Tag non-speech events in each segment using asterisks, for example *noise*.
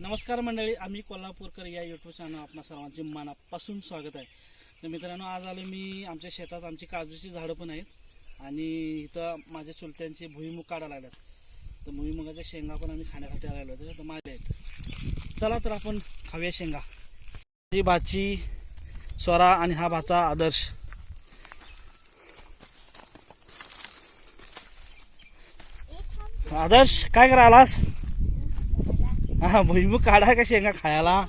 नमस्कार मंडळी आम्ही कोल्हापूरकर या यूट्यूब चॅनल आपणा सर्वांचे मनापासून स्वागत आहे. तर मित्रांनो आज आलो मी आमच्या शेतात आमची काजूची झाडं पण आहेत. आणि इथं माझ्या चुलत्यांचे भुईमुग काढायला लागल्यात तर भुईमुगाच्या शेंगा पण आम्ही खाण्यासाठी आलेलो होतो तर माझ्या आहेत. चला तर आपण खाऊया शेंगा. ही भाची स्वरा आणि हा भाचा आदर्श. आदर्श काय करा आलास हा भुईमुग काढा का शेंगा खायला?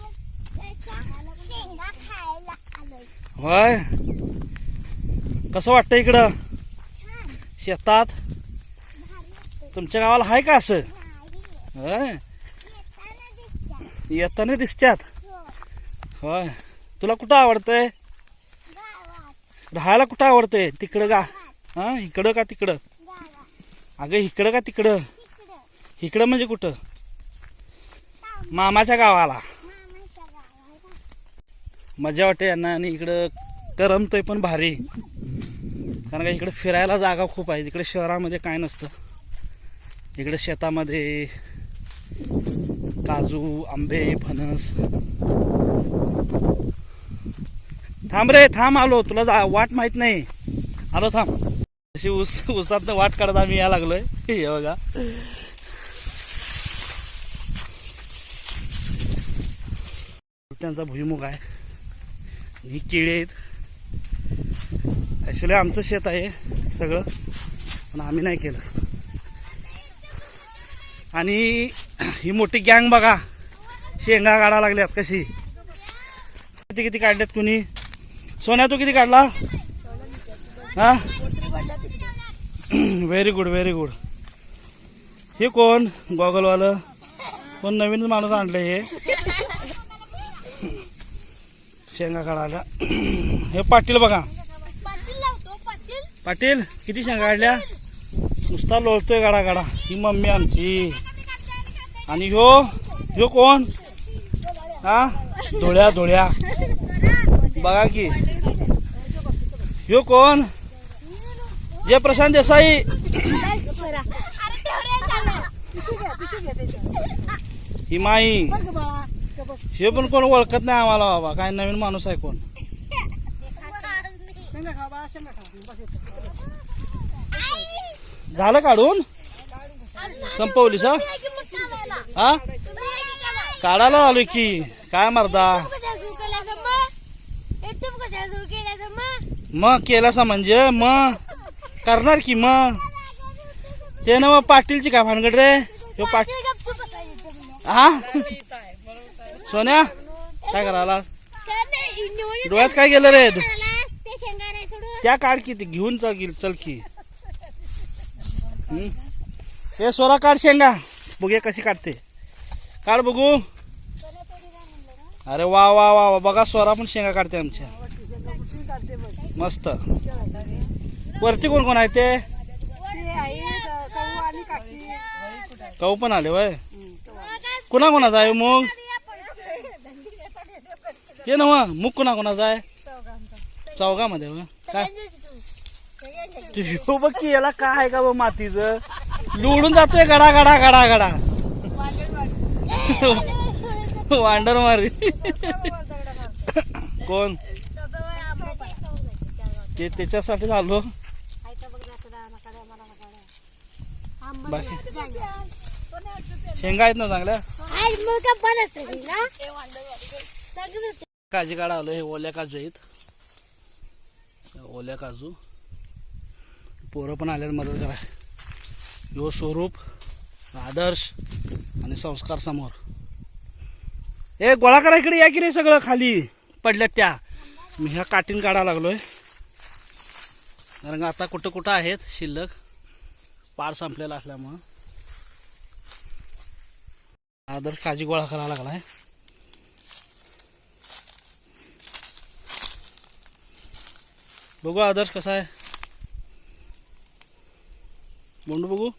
होय? कसं वाटतं इकडं? शेतात? तुमच्या गावाला आहे का असं? होय? येताना दिसत्यात. होय. तुला कुठं आवडतंय? राहायला कुठं आवडतंय? तिकडं का? हा इकडं का तिकडं? अगं इकडं का तिकडं? इकडं म्हणजे कुठं? मामाच्या गावाला. मजा वाटते यांना आणि इकडं करमतोय पण भारी. कारण का इकडे फिरायला जागा खूप आहे. तिकडे शहरामध्ये काय नसतं. इकडे शेतामध्ये काजू आंबे फणस. थांब रे थांब आलो. तुला जा वाट माहीत नाही. आलो थांब. अशी ऊस ऊसात वाट काढत आम्ही या लागलोय. हे बघा. त्यांचा भुईमुग आहे. ही केळी आहेत. ॲक्च्युली आमचं शेत आहे सगळं पण आम्ही नाही केलं. आणि ही मोठी गँग बघा शेंगा काढा लागल्यात कशी. किती किती काढल्यात कुणी? सोन्या तू किती काढला? हा? व्हेरी गुड व्हेरी गुड हे कोण? गॉगलवालं कोण नवीन माणूस आणलं हे? शेंगा काढायला. हे पाटील बघा. पाटील किती शेंगा काढल्या? नुसता लोळतोय गाडा गाडा ही मम्मी आमची. आणि ह्यो ह्यो कोण? हा? धुळ्या धुळ्या. बघा की. ह्यो कोण? जय प्रशांत देसाई. ही माई. हे पण कोण ओळखत नाही आम्हाला बाबा. काय नवीन माणूस आहे कोण? झालं काढून? संपवली सा हा? काढायला आलोय की. काय मर्दा? मग केलासा म्हणजे? मग? करणार की मग? ते ना मग पाटीलची काय भानगड रे? पाटील हा? सोन्या काय करायला डोळ्यात काय गेलं रे? त्या काढ की ते घेऊन चल की चल की. हे सोला काढ शेंगा. बघे कशी काढते. काढ बघू. अरे वा वा वा वा. बघा स्वरा पण शेंगा काढते आमच्या. मस्त. वरती कोण कोण आहे ते? कहू पण आले वय. कुणा कोणाचा आहे मग? ते ना मग कुणा कोणाचा आहे चौघामध्ये होय. काय? ह्यो बघ की याला काय आहे का बघ मातीचं? लुडून जातोय गडा गडा गडा गडा. वांडर मारी. कोण? ते त्याच्यासाठी झालो. बाकी. शेंगा आहेत ना चांगल्या? काजी काढा आलो हे ओल्या काजू आहेत. ओल्या काजू. पोरं पण आले मदत करा. यो स्वरूप आदर्श आणि संस्कार समोर. ए गोळा करा इकडे या की रे सगळं खाली? पडल्यात त्या. मी ह्या काटीन काढा लागलोय. कारण आता कुठं कुठं आहेत शिल्लक? पार संपलेला असल्यामुळं. आदर्श काळजी गोळा करायला लागलाय. बघू आदर्श कसा आहे. बोंडू बघू.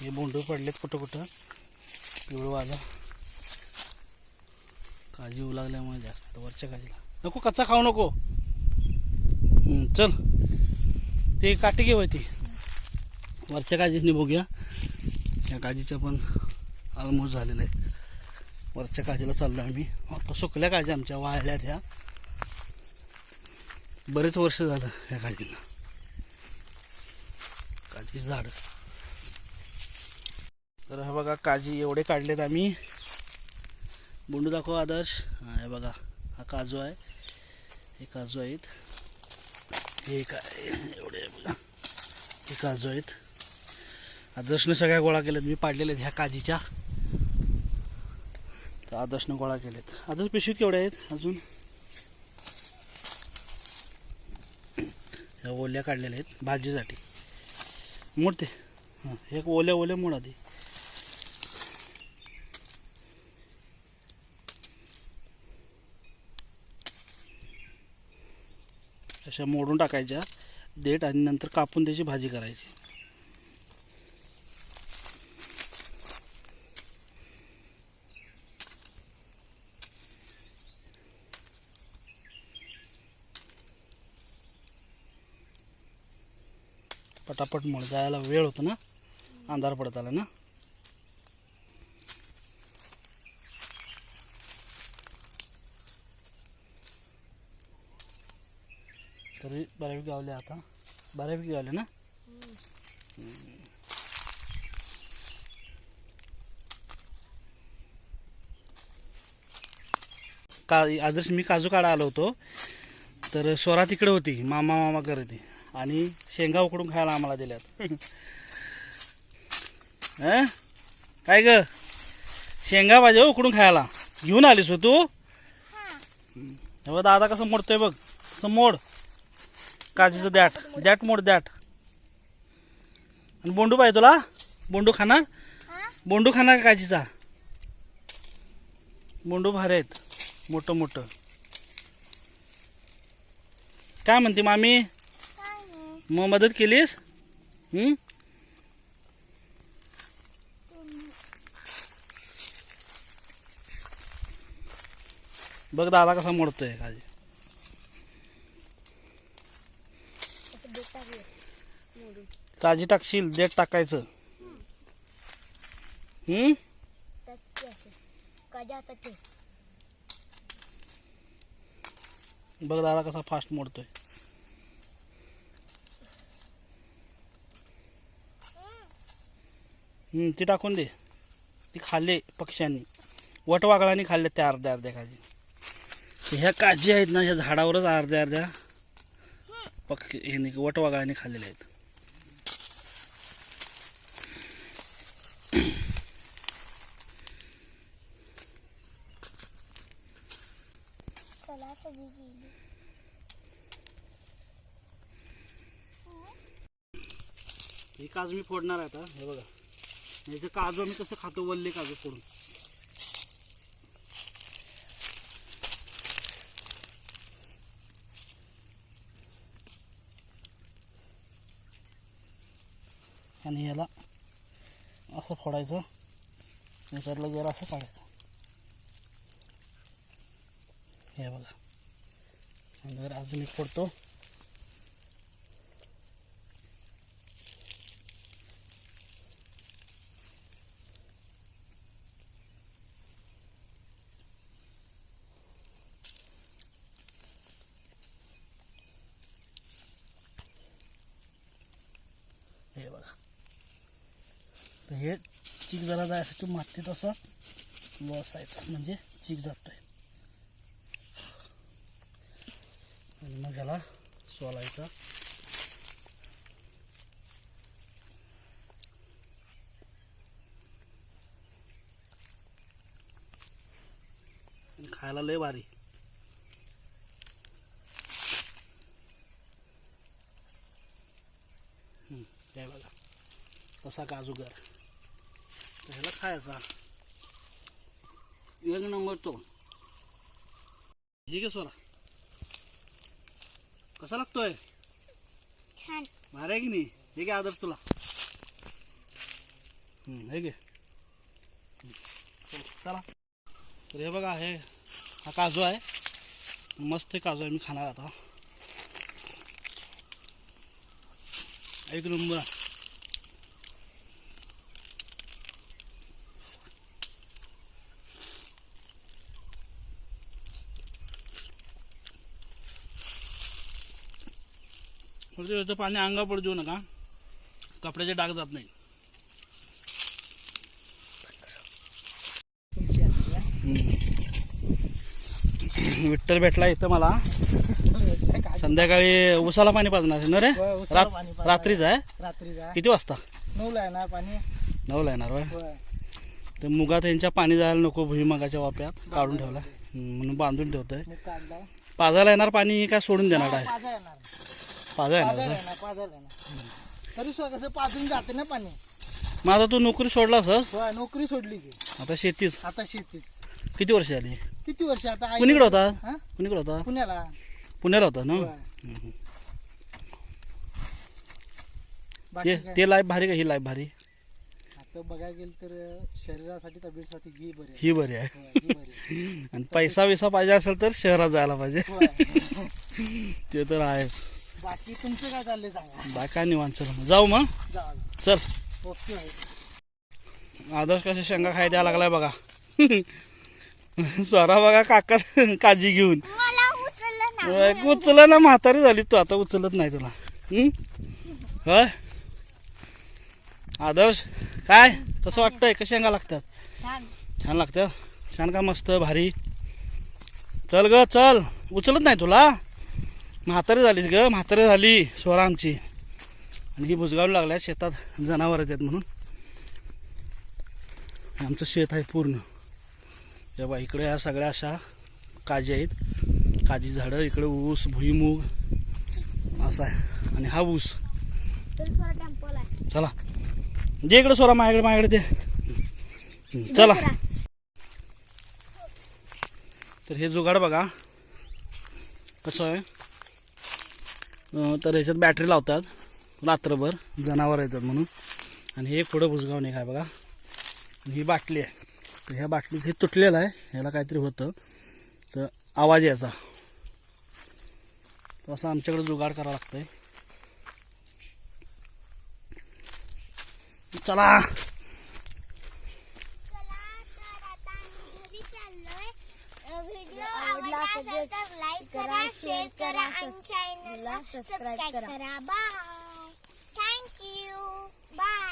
हे बोंडू पडलेत कुठं कुठं. पिवळं वाला काजी येऊ लागल्यामुळे जास्त. वरच्या काजीला नको कच्चा खाऊ नको. चल. ते काटे घेऊ ती. वरच्या काजीने बघूया या काजीचं पण ऑलमोस्ट झालेलं आहे. वरच्या काजीला चाललो आम्ही. आता सुकल्या काजी आमच्या वाळल्यात ह्या बरेच वर्ष झालं ह्या काजीला. काजी झाड. तर हे बघा काजी एवढे काढलेत आम्ही. बोंडू दाखव आदर्श. हे बघा हा काजू आहे. हे काजू आहेत. हे काय एवढे बघा. हे काजू आहेत. आदर्शने सगळ्या गोळा केल्यात. मी पाडलेल्या आहेत ह्या काजीच्या. तर आदर्शनं गोळा केलेत. आदर्श पिशवीत केवढ्या आहेत? अजून? ह्या ओल्या काढलेल्या आहेत भाजीसाठी. मोडते. हां एक ओल्या ओल्या मोड आधी. अशा मोडून टाकायच्या. देठ आणि नंतर कापून त्याची भाजी करायची. पटापट मोड जायला वेळ होतो ना? अंधार पडत आला ना? तरी बऱ्यापैकी गावले आता. बऱ्यापैकी गावले ना? का आदर्श मी काजू काढा आलो होतो. तर स्वरा तिकडे होती मामा मामा करते आणि शेंगा उकडून खायला आम्हाला दिल्यात. *laughs* हं? काय ग? शेंगा पाहिजे हो उकडून खायला. घेऊन आलीस हो तू? दादा कसं मोडतोय बघ. कसं मोड? काजीचं द्याट. द्याट मोड द्याट. आणि बोंडू पाहिजे तुला? बोंडू खाणार बोंडू खाणार का काजीचा बोंडू भारी आहेत. मोठं मोठं. काय म्हणते मामी? मग मदत केलीस? बघ दादा कसा मोडतोय काजी काजी टाकशील देठ टाकायचं. बघ दादा कसा फास्ट मोडतोय. ती टाकून दे. ती खाल्ले पक्ष्यांनी. वटवागळांनी खाल्ले त्या अर्ध्या अर्ध्या काजी ह्या काजी आहेत ना ह्या झाडावरच अर्ध्या अर्ध्या पक्षी ह्यानी वटवागळांनी खाल्लेल्या आहेत. हे काजू मी फोडणार आहे आता हे बघा. म्हणजे याचं काजू आम्ही कसं खातो वल्ले काजू फोडून. आणि याला असं फोडायचं. याच्यातलं गेला असं काढायचं. हे बघा. जर अजून एक फोडतो हे बघा तर हे चिक जरा जायसाठी मातीत असा बसायचा म्हणजे चिक जातोय. आणि मग ह्याला सोलायचा. खायला लय भारी. हम्म, बघा. तसा काजूगर. ह्याला खायचा. एक नंबर तो. ठीक आहे सोरा. कसा लागतोय? छान. भारी आहे की नाही? हे घे आदर्श तुला. हम्म, हे घे. चला. तर हे बघा हे हा काजू आहे. मस्त काजू आहे मी खाणार आता. एक नंबर. फक्त याचं पाणी अंगा पडू देऊ नका. कपड्याचे डाग जात नाही? विठ्ठल भेटला इथं मला? संध्याकाळी उसाला पाणी पाजणार आहे ना रे. रात्रीच आहे? किती वाजता? नऊला ना पाणी. नऊला येणार होय. तर मुगात यांच्या पाणी जायला नको भुईमगाच्या वाप्यात. काढून ठेवला. म्हणून बांधून ठेवतोय. पाजायला येणार पाणी काय सोडून देणार आहे? येणार पाजायला येणार तरी सुद्धा कसं पाजून जाते ना पाणी. मग आता तू नोकरी सोडला होय नोकरी सोडली की. आता शेतीच? आता शेतीत किती वर्ष झाली? किती वर्ष आता आई- कुणीकडे होता? हा? कुणीकडे होता? पुण्याला. पुण्याला होता ना? होय. बाकी ते काय? ते लाईफ भारी का? ही लाईफ भारी? आता बघायला गेलं तर शरीरासाठी तब्येतीसाठी घी बरी आहे. ही बरी आहे. होय, ही बरी आहे. *laughs* आणि पैसा विसा पाहिजे असेल तर शहरात जायला पाहिजे. होय. ते तर आहेच. बाकी तुमचं काय चाललंय सांगा. बाय काय निवांत चल मग. जाऊ मग. जाऊ चल. ओके आदर्श कशा शेंगा खाय द्यायला लागलाय बघा. स्वरा बघा काका काळजी घेऊन. मला उचललं ना उचल ना म्हातारी झाली तू. आता उचलत नाही तुला? होय? आदर्श काय? कसं वाटतंय कशा शेंगा लागतात? छान. छान लागतं छान का मस्त भारी. चल ग चल. उचलत नाही तुला? म्हातारी झालीस ग म्हातारी झाली स्वरा आमची. आणि ही बुजगावू लागल्या शेतात जनावर आहेत म्हणून. आमचं शेत आहे पूर्ण. तेव्हा इकडे ह्या सगळ्या अशा काजी आहेत. काजी झाडं इकडे ऊस भुईमूग असा आहे. आणि हा ऊस. चल. दे इकडे सोरा माझ्याकडे माझ्याकडे दे. चला. तर हे जुगाड बघा. कसं आहे? तर ह्याच्यात बॅटरी लावतात रात्रभर जनावर येतात म्हणून. आणि हे पुढं भुजगाव नाही काय बघा. ही बाटली आहे. तर ह्या बाटलीचं हे तुटलेलं आहे ह्याला काहीतरी होतं. तर आवाज यायचा. असा असं आमच्याकडे जुगाड करावं लागतंय. चला. व्हिडिओ आवडला असेल तर करा शेअर करा आणि चॅनलला सबस्क्राईब करा. Bye thank you bye